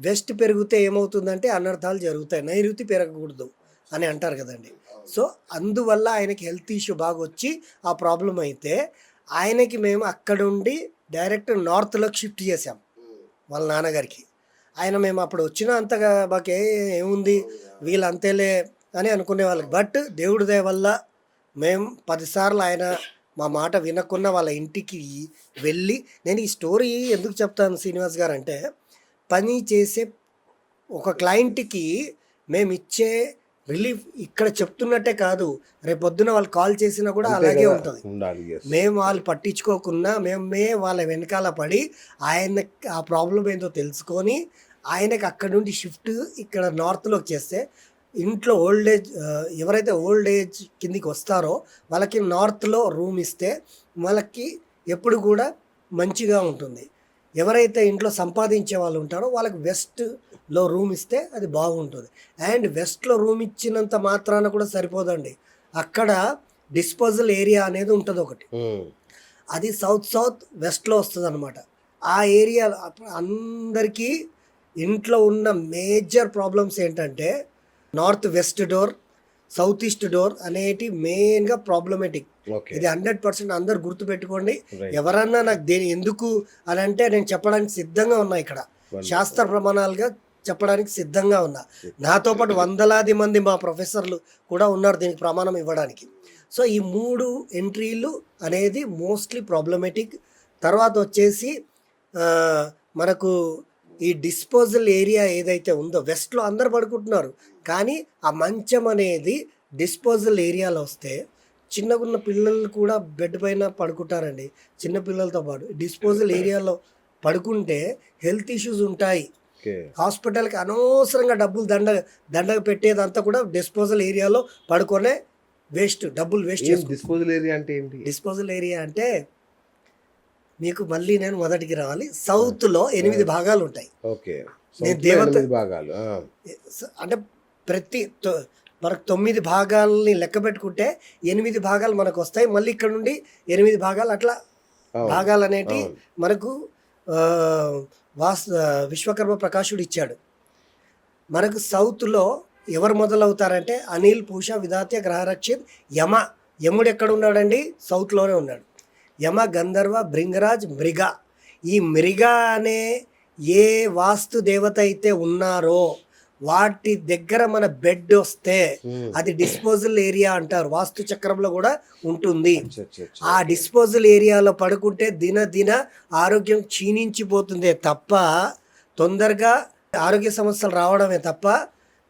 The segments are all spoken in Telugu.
వెస్ట్ పెరిగితే ఏమవుతుందంటే అనర్థాలు జరుగుతాయి. నైరుతి పెరగకూడదు అని అంటారు కదండి. సో అందువల్ల ఆయనకి హెల్త్ ఇష్యూ బాగా వచ్చి ఆ ప్రాబ్లం అయితే ఆయనకి మేము అక్కడుండి డైరెక్ట్ నార్త్లోకి షిఫ్ట్ చేసాం వాళ్ళ నాన్నగారికి. ఆయన మేము అప్పుడు వచ్చిన అంతగా మాకు ఏముంది? వీళ్ళు అంతేలే అని అనుకునే వాళ్ళకి. బట్ దేవుడి దయ వల్ల మేము పదిసార్లు ఆయన మా మాట వినకుండా వాళ్ళ ఇంటికి వెళ్ళి నేను ఈ స్టోరీ ఎందుకు చెప్తాను శ్రీనివాస్ గారు అంటే పని చేసే ఒక క్లయింట్కి మేము ఇచ్చే రిలీఫ్ ఇక్కడ చెప్తున్నట్టే కాదు. రేపు పొద్దున వాళ్ళు కాల్ చేసినా కూడా అలాగే ఉంటుంది. మేము వాళ్ళు పట్టించుకోకుండా మేము వాళ్ళ వెనకాల పడి ఆయన ఆ ప్రాబ్లం ఏంటో తెలుసుకొని ఆయనకి అక్కడ నుండి షిఫ్ట్ ఇక్కడ నార్త్లోకి చేస్తే ఇంట్లో ఓల్డ్ ఏజ్ ఎవరైతే ఓల్డ్ ఏజ్ కిందికి వస్తారో వాళ్ళకి నార్త్లో రూమ్ ఇస్తే వాళ్ళకి ఎప్పుడు కూడా మంచిగా ఉంటుంది. ఎవరైతే ఇంట్లో సంపాదించే వాళ్ళు ఉంటారో వాళ్ళకి వెస్ట్లో రూమ్ ఇస్తే అది బాగుంటుంది. అండ్ వెస్ట్లో రూమ్ ఇచ్చినంత మాత్రాన కూడా సరిపోదండి. అక్కడ డిస్పోజల్ ఏరియా అనేది ఉంటుంది ఒకటి. అది సౌత్ సౌత్ వెస్ట్లో వస్తుంది అనమాట ఆ ఏరియా అందరికీ ఇంట్లో ఉన్న మేజర్ ప్రాబ్లమ్స్ ఏంటంటే north west door south east door అనేటి మెయిన్గా ప్రాబ్లమేటిక్ ఇది హండ్రెడ్ పర్సెంట్ అందరు గుర్తుపెట్టుకోండి. Right. ఎవరన్నా నాకు దేని ఎందుకు అని అంటే నేను చెప్పడానికి సిద్ధంగా ఉన్నా ఇక్కడ. శాస్త్ర ప్రమాణాలుగా చెప్పడానికి సిద్ధంగా ఉన్నా. నాతో పాటు వందలాది మంది మా ప్రొఫెసర్లు కూడా ఉన్నారు దీనికి ప్రమాణం ఇవ్వడానికి. సో ఈ మూడు ఎంట్రీలు అనేది మోస్ట్లీ ప్రాబ్లమేటిక్. తర్వాత వచ్చేసి మనకు ఈ డిస్పోజల్ ఏరియా ఏదైతే ఉందో వెస్ట్లో అందరు పడుకుంటున్నారు. కానీ ఆ మంచం అనేది డిస్పోజల్ ఏరియాలో వస్తే చిన్నగున్న పిల్లలు కూడా బెడ్ పైన పడుకుంటారండి. చిన్న పిల్లలతో పాటు డిస్పోజల్ ఏరియాలో పడుకుంటే హెల్త్ ఇష్యూస్ ఉంటాయి. హాస్పిటల్కి అనవసరంగా డబ్బులు దండ దండగ పెట్టేదంతా కూడా డిస్పోజల్ ఏరియాలో పడుకొనే వేస్ట్ డబ్బులు వేస్ట్ డిస్పోజల్ ఏరియా అంటే ఏంటి? డిస్పోజల్ ఏరియా అంటే మీకు మళ్ళీ నేను మొదటికి రావాలి. సౌత్లో ఎనిమిది భాగాలు ఉంటాయి ఓకే. నేను దేవత- భాగాలు అంటే ప్రతి మనకు తొమ్మిది భాగాలని లెక్క పెట్టుకుంటే ఎనిమిది భాగాలు మనకు వస్తాయి. మళ్ళీ ఇక్కడ నుండి ఎనిమిది భాగాలు అట్లా భాగాలు అనేటి. మనకు వాస్ విశ్వకర్మ ప్రకాశుడు ఇచ్చాడు. మనకు సౌత్లో ఎవరు మొదలవుతారంటే అనిల్ పూష విధాత్య గ్రహరక్షిత్ యమ. యముడు ఎక్కడ ఉన్నాడండి? సౌత్లోనే ఉన్నాడు. యమ గంధర్వ భృంగరాజ్ మృగ. ఈ మృగ అనే ఏ వాస్తు దేవత అయితే ఉన్నారో వాటి దగ్గర మన బెడ్ వస్తే ఉమ్, అది డిస్పోజల్ ఏరియా అంటారు. వాస్తు చక్రంలో కూడా ఉంటుంది. ఆ డిస్పోజల్ ఏరియాలో పడుకుంటే దిన దిన ఆరోగ్యం క్షీణించిపోతుందే తప్ప తొందరగా ఆరోగ్య సమస్యలు రావడమే తప్ప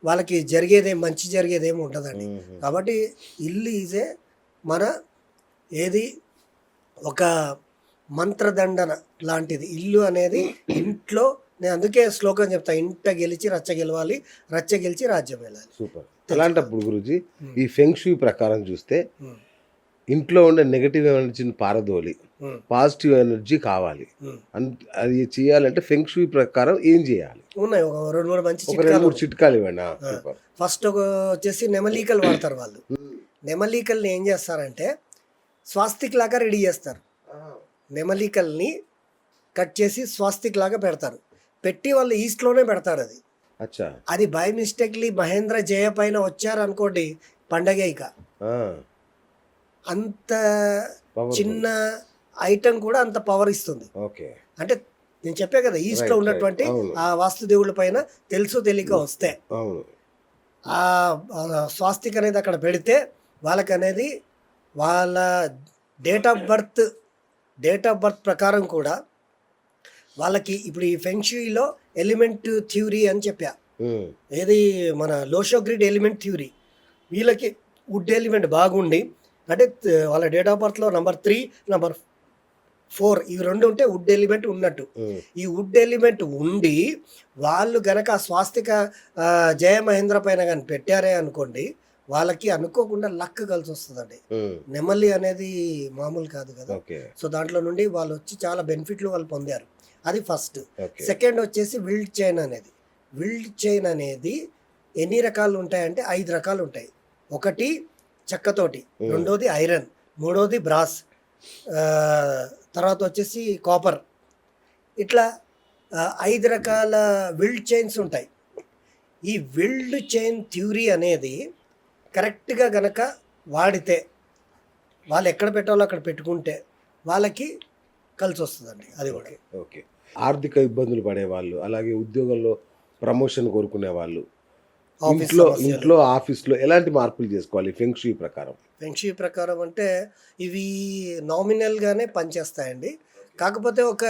వాళ్ళకి జరిగేదేం మంచి జరిగేదేమి ఉంటుందండి కాబట్టి ఇల్లు ఈజే మన ఏది ఒక మంత్రదండన లాంటిది. ఇల్లు అనేది ఇంట్లో నేను అందుకే శ్లోకం చెప్తా ఇంట గెలిచి రచ్చ గెలవాలి రచ్చ గెలిచి రాజ్యం వెళ్ళాలి. సూపర్. అలాంటప్పుడు గురుజీ. ఈ ఫెంగ్షూ ప్రకారం చూస్తే ఇంట్లో ఉండే నెగటివ్ ఎనర్జీని పారదోలి పాజిటివ్ ఎనర్జీ కావాలి. అది చేయాలంటే ఫెంగ్షూ ప్రకారం ఏం చేయాలి? ఉన్నాయి ఒక రెండు మూడు మంచి రెండు మూడు చిట్కాలు ఇవ్వండి. ఫస్ట్ ఒక వచ్చేసి నెమలీకలు వాడతారు వాళ్ళు. నెమలీకల్ని ఏం చేస్తారంటే స్వాస్తిక్ లాగా రెడీ చేస్తారు. నెమలీకల్ని కట్ చేసి స్వాస్తిక్ లాగా పెడతారు. పెట్టి వాళ్ళు ఈస్ట్లోనే పెడతారు అది అది బై మిస్టేక్లీ మహేంద్ర జయ పైన వచ్చారు అనుకోండి పండగ ఇక. అంత. చిన్న ఐటమ్ కూడా అంత పవర్ ఇస్తుంది. ఓకే. అంటే నేను చెప్పే కదా ఈస్ట్లో Right, ఉన్నటువంటి. ఆ వాస్తుదేవుల పైన తెలుసు తెలియక వస్తే. ఆ ఆ స్వాస్తిక్ అనేది అక్కడ పెడితే వాళ్ళకి అనేది వాళ్ళ date of birth date of birth ప్రకారం కూడా వాళ్ళకి ఇప్పుడు ఈ ఫెంక్షుయిలో ఎలిమెంట్ థ్యూరీ అని చెప్పా. ఏది మన Lo Shu grid element theory. వీళ్ళకి వుడ్ ఎలిమెంట్ బాగుండి అంటే వాళ్ళ డేట్ ఆఫ్ బర్త్లో నంబర్ త్రీ నంబర్ ఫోర్ ఇవి రెండు ఉంటే వుడ్ ఎలిమెంట్ ఉన్నట్టు. ఈ వుడ్ ఎలిమెంట్ ఉండి వాళ్ళు గనక స్వాస్తిక జయ మహేంద్ర పైన కానీ పెట్టారే అనుకోండి వాళ్ళకి అనుకోకుండా లక్ కలిసి వస్తుందండి. నెమలి అనేది మామూలు కాదు కదా. సో దాంట్లో నుండి వాళ్ళు వచ్చి చాలా బెనిఫిట్లు వాళ్ళు పొందారు. అది ఫస్ట్. సెకండ్ వచ్చేసి విల్డ్ చైన్ అనేది. విల్డ్ చైన్ అనేది ఎన్ని రకాలు ఉంటాయంటే ఐదు రకాలు ఉంటాయి. ఒకటి చెక్కతోటి. రెండోది ఐరన్ మూడోది బ్రాస్ తర్వాత వచ్చేసి కాపర్. ఇట్లా ఐదు రకాల విల్డ్ చైన్స్ ఉంటాయి. ఈ విల్డ్ చైన్ థ్యూరీ అనేది కరెక్ట్గా గనక వాడితే వాళ్ళు ఎక్కడ పెట్టాలో అక్కడ పెట్టుకుంటే వాళ్ళకి కలిసి వస్తుందండి అది కూడా. ఓకే ఆర్థిక ఇబ్బందులు పడేవాళ్ళు అలాగే ఉద్యోగంలో ప్రమోషన్ కోరుకునే వాళ్ళు ఇంట్లో. ఇంట్లో ఆఫీస్లో ఎలాంటి మార్పులు చేసుకోవాలి ఫెంగ్ షూ ప్రకారం? ఫెంక్షీ ప్రకారం అంటే ఇవి నామినల్గానే పనిచేస్తాయండి. కాకపోతే ఒక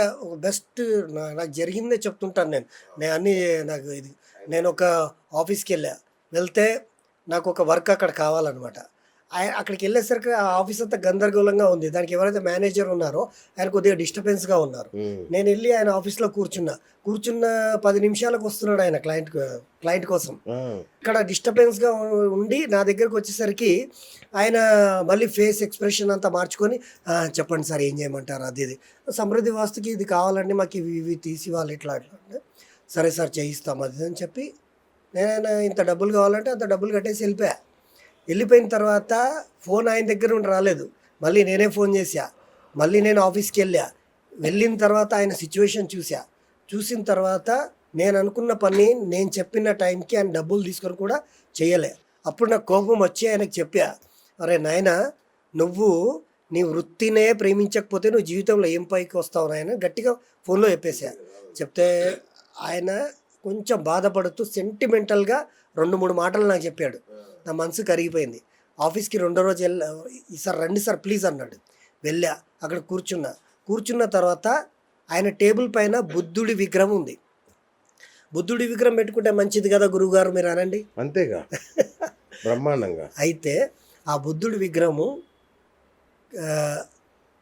బెస్ట్ నాకు జరిగిందే చెప్తుంటాను నేను. నేను అన్ని నాకు ఇది నేను ఒక ఆఫీస్కి వెళ్ళా వెళ్తే నాకు ఒక వర్క్ అక్కడ కావాలన్నమాట. ఆయ- అక్కడికి వెళ్ళేసరికి ఆ ఆఫీస్ అంతా గందరగోళంగా ఉంది. దానికి ఎవరైతే మేనేజర్ ఉన్నారో ఆయన కొద్దిగా డిస్టర్బెన్స్గా ఉన్నారు. నేను వెళ్ళి ఆయన ఆఫీస్లో కూర్చున్నా. కూర్చున్న పది నిమిషాలకు వస్తున్నాడు ఆయన క్లయింట్ క్లయింట్ కోసం. ఇక్కడ డిస్టర్బెన్స్గా ఉండి నా దగ్గరకు వచ్చేసరికి ఆయన మళ్ళీ ఫేస్ ఎక్స్ప్రెషన్ అంతా మార్చుకొని "ఆ, చెప్పండి సార్ ఏం చేయమంటారు? అది ఇది. సమృద్ధి వాస్తుకి ఇది కావాలండి మాకు ఇవి ఇవి తీసి వాళ్ళు ఇట్లా ఇట్లా. అంటే సరే సార్ చేయిస్తాం అది ఇది" అని చెప్పి నేను ఇంత డబ్బులు కావాలంటే అంత డబ్బులు కట్టేసి వెళ్ళిపోయా. వెళ్ళిపోయిన తర్వాత ఫోన్ ఆయన దగ్గర నుండి రాలేదు. మళ్ళీ నేనే ఫోన్ చేశా. మళ్ళీ నేను ఆఫీస్కి వెళ్ళా. వెళ్ళిన తర్వాత ఆయన సిచ్యువేషన్ చూసా చూసిన తర్వాత నేను అనుకున్న పని నేను చెప్పిన టైంకి ఆయన డబ్బులు తీసుకొని కూడా చేయలే. అప్పుడు నాకు కోపం వచ్చి ఆయనకు చెప్పా అరే నాయన నువ్వు నీ వృత్తినే ప్రేమించకపోతే నువ్వు జీవితంలో ఏం పైకి వస్తావు నాయన? గట్టిగా ఫోన్లో చెప్పేసా చెప్తే ఆయన కొంచెం బాధపడుతూ సెంటిమెంటల్గా రెండు మూడు మాటలు నాకు చెప్పాడు. నా మనసు కరిగిపోయింది. ఆఫీస్కి రెండో రోజు వెళ్ళ సార్ రండి సార్ ప్లీజ్ అన్నాడు. వెళ్ళా అక్కడ కూర్చున్నా. కూర్చున్న తర్వాత ఆయన టేబుల్ పైన బుద్ధుడి విగ్రహం ఉంది. బుద్ధుడి విగ్రహం పెట్టుకుంటే మంచిది కదా గురువుగారు మీరు అనండి? అంతేగా. బ్రహ్మాండంగా. అయితే ఆ బుద్ధుడి విగ్రహము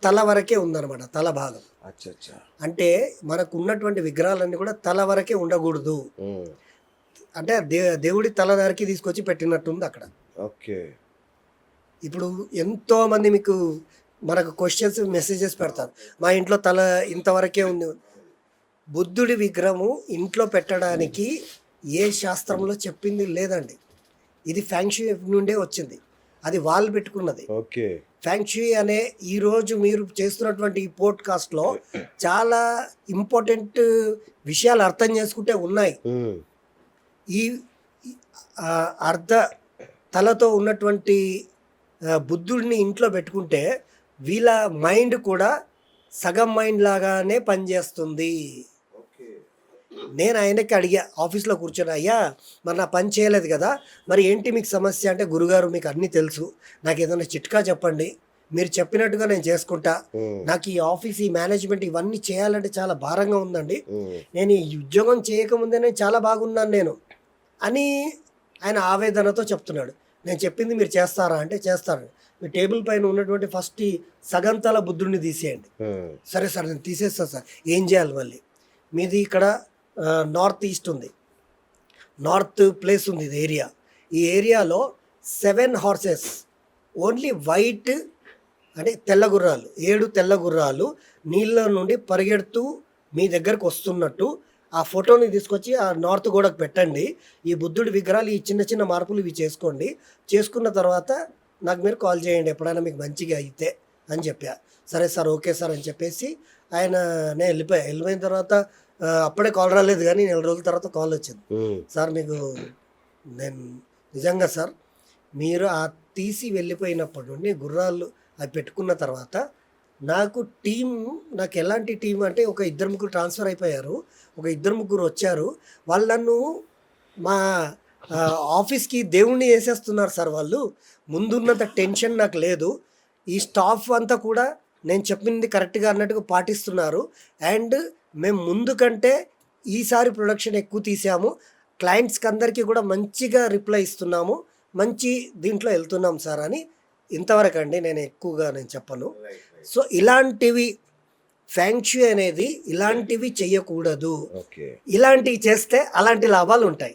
తల వరకే ఉందన్నమాట తల భాగం. అచ్చా అచ్చా అంటే మనకు ఉన్నటువంటి విగ్రహాలన్నీ కూడా తల వరకే ఉండకూడదు. అంటే దే దేవుడి తల వరకే తీసుకొచ్చి పెట్టినట్టుంది అక్కడ. ఓకే. ఇప్పుడు ఎంతో మంది మీకు మనకు క్వశ్చన్స్ మెసేజెస్ పెడతారు. మా ఇంట్లో తల ఇంతవరకే ఉంది. బుద్ధుడి విగ్రహము ఇంట్లో పెట్టడానికి ఏ శాస్త్రంలో చెప్పింది లేదండి. ఇది ఫ్యాంక్షీ నుండే వచ్చింది. అది వాళ్ళు పెట్టుకున్నది. ఓకే. ఫ్యాంక్షీ అనే ఈరోజు మీరు చేస్తున్నటువంటి ఈ పోడ్కాస్ట్లో చాలా ఇంపార్టెంట్ విషయాలు అర్థం చేసుకుంటే ఉన్నాయి. ఈ అర్ధ తలతో ఉన్నటువంటి బుద్ధుడిని ఇంట్లో పెట్టుకుంటే వీళ్ళ మైండ్ కూడా సగం మైండ్ లాగానే పనిచేస్తుంది. నేను ఆయనకి అడిగా ఆఫీస్లో కూర్చొని అయ్యా మరి నా పని చేయలేదు కదా మరి ఏంటి మీకు సమస్య? అంటే గురుగారు మీకు అన్నీ తెలుసు. నాకు ఏదైనా చిట్కా చెప్పండి. మీరు చెప్పినట్టుగా నేను చేసుకుంటా. నాకు ఈ ఆఫీస్ ఈ మేనేజ్మెంట్ ఇవన్నీ చేయాలంటే చాలా భారంగా ఉందండి. నేను ఈ ఉద్యోగం చేయకముందేనే చాలా బాగున్నాను నేను. అని ఆయన ఆవేదనతో చెప్తున్నాడు. నేను చెప్పింది మీరు చేస్తారా అంటే చేస్తాను. మీ టేబుల్ పైన ఉన్నటువంటి ఫస్ట్ ఈ సగంతల బుద్ధుడిని తీసేయండి. సరే సార్ నేను తీసేస్తాను సార్. ఏం చేయాలి మళ్ళీ? మీది ఇక్కడ నార్త్ ఈస్ట్ ఉంది. నార్త్ ప్లేస్ ఉంది ఇది ఏరియా ఈ ఏరియాలో సెవెన్ హార్సెస్ ఓన్లీ వైట్ అంటే తెల్ల గుర్రాలు ఏడు తెల్ల గుర్రాలు నీళ్ళ నుండి పరిగెడుతూ మీ దగ్గరకు వస్తున్నట్టు ఆ ఫోటోని తీసుకొచ్చి ఆ నార్త్ గోడకు పెట్టండి. ఈ బుద్ధుడి విగ్రహాలు ఈ చిన్న చిన్న మార్పులు ఇవి చేసుకోండి. చేసుకున్న తర్వాత నాకు మీరు కాల్ చేయండి ఎప్పుడైనా మీకు మంచిగా అయితే అని చెప్పా. సరే సార్ ఓకే సార్ అని చెప్పేసి ఆయన నేను వెళ్ళిపోయా. వెళ్ళిపోయిన తర్వాత అప్పుడే కాల్ రాలేదు కానీ నెల రోజుల తర్వాత కాల్ వచ్చింది. సార్ మీకు నేను నిజంగా సార్ మీరు ఆ తీసి వెళ్ళిపోయినప్పటి నుండి గుర్రాలు అవి పెట్టుకున్న తర్వాత నాకు టీం నాకు ఎలాంటి టీం అంటే ఒక ఇద్దరు ముగ్గురు ట్రాన్స్ఫర్ అయిపోయారు. ఒక ఇద్దరు ముగ్గురు వచ్చారు. వాళ్ళు నన్ను మా ఆఫీస్కి దేవుణ్ణి వేసేస్తున్నారు సార్ వాళ్ళు. ముందున్నంత టెన్షన్ నాకు లేదు. ఈ స్టాఫ్ అంతా కూడా నేను చెప్పింది కరెక్ట్గా అన్నట్టుగా పాటిస్తున్నారు. అండ్ మేము ముందు కంటే ఈసారి ప్రొడక్షన్ ఎక్కువ తీసాము. క్లయింట్స్కి అందరికీ కూడా మంచిగా రిప్లై ఇస్తున్నాము. మంచి దీంట్లో వెళ్తున్నాం సార్ అని ఇంతవరకు అండి నేను ఎక్కువగా నేను చెప్పను. సో ఇలాంటివి ఫ్యాంక్షు అనేది ఇలాంటివి చెయ్యకూడదు. ఓకే ఇలాంటివి చేస్తే అలాంటి లాభాలు ఉంటాయి